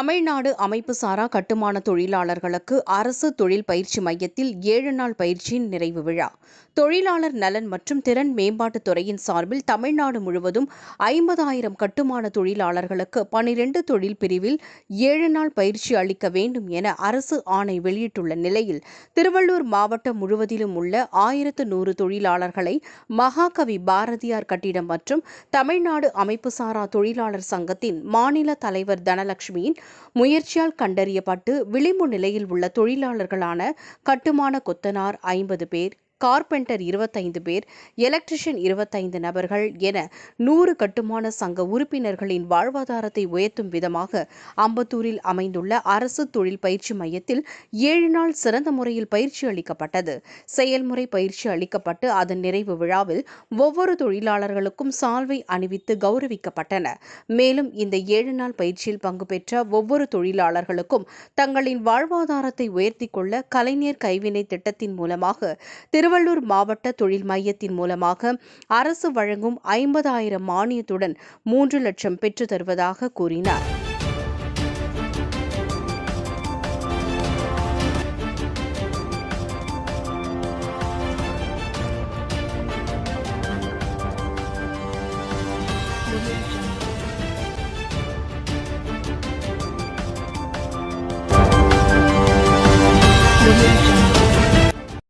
தமிழ்நாடு அமைப்பு சாரா கட்டுமான தொழிலாளர்களுக்கு அரசு தொழில் பயிற்சி மையத்தில் ஏழு நாள் பயிற்சியின் நிறைவு விழா. தொழிலாளர் நலன் மற்றும் திறன் மேம்பாட்டுத் துறையின் சார்பில் தமிழ்நாடு முழுவதும் ஐம்பதாயிரம் கட்டுமான தொழிலாளர்களுக்கு பனிரெண்டு தொழில் பிரிவில் ஏழு நாள் பயிற்சி அளிக்க வேண்டும் என அரசு ஆணை வெளியிட்டுள்ள நிலையில் திருவள்ளூர் மாவட்டம் முழுவதிலும் உள்ள ஆயிரத்து நூறு தொழிலாளர்களை மகாகவி பாரதியார் கட்டிடம் மற்றும் தமிழ்நாடு அமைப்பு சாரா தொழிலாளர் சங்கத்தின் மாநில தலைவர் தனலட்சுமியின் முயற்சியால் கண்டறியப்பட்டு விளிம்பு நிலையில் உள்ள தொழிலாளர்களான கட்டுமான கொத்தனார் ஐம்பது பேர் கார்பெண்டர் இருபத்தைந்து பேர் எலக்ட்ரிஷியன் இருபத்தைந்து நபர்கள் என நூறு கட்டுமான சங்க உறுப்பினர்களின் வாழ்வாதாரத்தை உயர்த்தும் விதமாக அம்பத்தூரில் அமைந்துள்ள அரசு தொழில் பயிற்சி மையத்தில் ஏழு நாள் சிறந்த முறையில் பயிற்சி அளிக்கப்பட்டது. செயல்முறை பயிற்சி அளிக்கப்பட்டு அதன் நிறைவு விழாவில் ஒவ்வொரு தொழிலாளர்களுக்கும் சால்வை அணிவித்து கௌரவிக்கப்பட்டன. மேலும் இந்த ஏழு நாள் பயிற்சியில் பங்கு பெற்ற ஒவ்வொரு தொழிலாளர்களுக்கும் தங்களின் வாழ்வாதாரத்தை உயர்த்திக் கொள்ள கலைஞர் கைவினை திட்டத்தின் மூலமாக திருவள்ளூர் மாவட்ட தொழில் மையத்தின் மூலமாக அரசு வழங்கும் ஐம்பதாயிரம் மானியத்துடன் மூன்று லட்சம் பெற்று தருவதாக கூறினார் Thank you.